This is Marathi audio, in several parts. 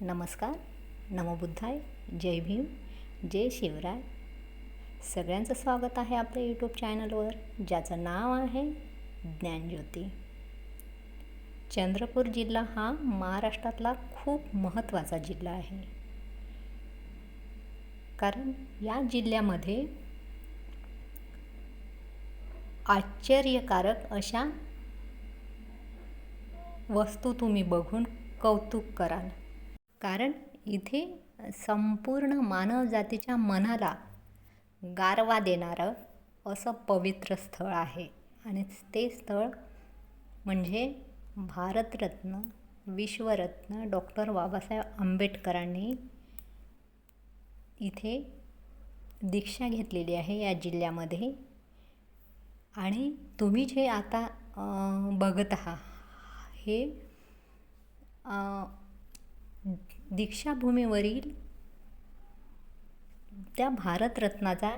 नमस्कार नमोबुद्धाय जय भीम जय शिवराय. सगळ्यांचं स्वागत आहे आपल्या यूट्यूब चॅनलवर ज्याचं नाव आहे ज्ञानज्योती. चंद्रपूर जिल्हा हा महाराष्ट्रातला खूप महत्त्वाचा जिल्हा आहे. कारण या जिल्ह्यामध्ये आश्चर्यकारक अशा वस्तू तुम्ही बघून कौतुक कराल. कारण इथे संपूर्ण मानवजातीच्या मनाला गारवा देणारं असं पवित्र स्थळ आहे. आणि ते स्थळ म्हणजे भारतरत्न विश्वरत्न डॉक्टर बाबासाहेब आंबेडकरांनी इथे दीक्षा घेतलेली आहे या जिल्ह्यामध्ये. आणि तुम्ही जे आता बघत आहात हे दीक्षाभूमीवरील त्या भारतरत्नाचा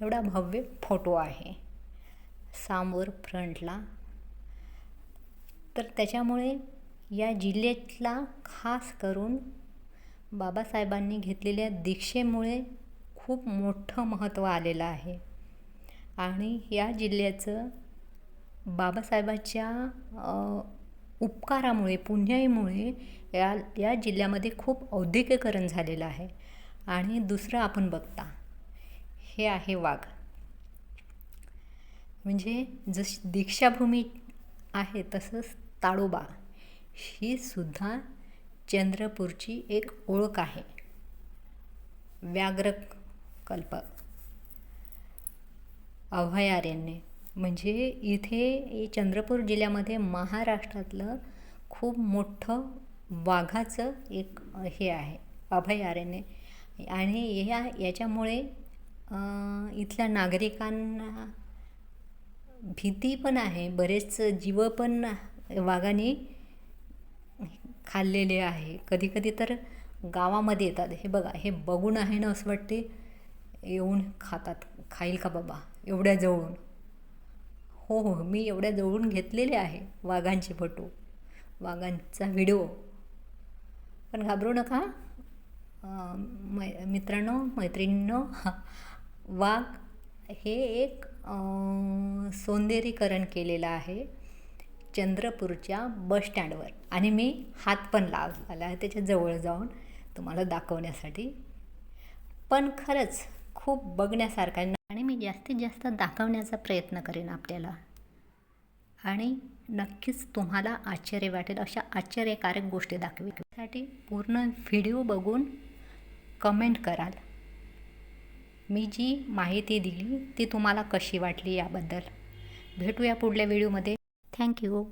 एवढा भव्य फोटो आहे. समोर फ्रंटला. तर त्याच्यामुळे या जिल्ह्यातला खास करून बाबासाहेबांनी घेतलेल्या दीक्षेमुळे खूप मोठं महत्त्व आलेलं आहे. आणि या जिल्ह्याचं बाबासाहेबाच्या उपकारामुळे पुण्याईमुळे या या जिल्ह्यामध्ये खूप औद्योगिकरण झालेलं आहे. आणि दुसरं आपण बघता हे आहे वाघ. म्हणजे जशी दीक्षाभूमी आहे तसंच ताडोबा ही सुद्धा चंद्रपूरची एक ओळख आहे. व्याघ्रकल्प. अभयारण्य. म्हणजे इथे चंद्रपूर जिल्ह्यामध्ये महाराष्ट्रातलं खूप मोठं वाघाचं एक हे आहे अभयारण्य आणि ह्या याच्यामुळे इथल्या नागरिकांना भीती पण आहे बरेच जीव पण वाघाने खाल्लेले आहे. कधीकधी तर गावामध्ये येतात हे बघा हे बघून आहे ना असं वाटते येऊन खातात खाईल का बाबा एवढ्या जवळून. हो हो मी एवढ्या जवळून घेतलेले आहे वाघांचे फोटो वाघांचा व्हिडिओ. पण घाबरू नका. मै मित्रांनो मैत्रिणींनो वाघ हे एक सौंदर्यीकरण केलेलं आहे चंद्रपूरच्या बसस्टँडवर आणि मी हात पण लावलेला आहे त्याच्याजवळ जाऊन तुम्हाला दाखवण्यासाठी. पण खरंच खूप बघण्यासारखा जास्तीत जास्त दाखवण्याचा प्रयत्न करेन आपल्याला. आणि नक्कीच तुम्हाला आश्चर्य वाटेल अशा आश्चर्यकारक गोष्टी दाखवेल पूर्ण व्हिडिओ बघून कमेंट कराल. मी जी माहिती दिली ती तुम्हाला कशी वाटली याबद्दल. भेटूया पुढल्या व्हिडिओमध्ये. थँक्यू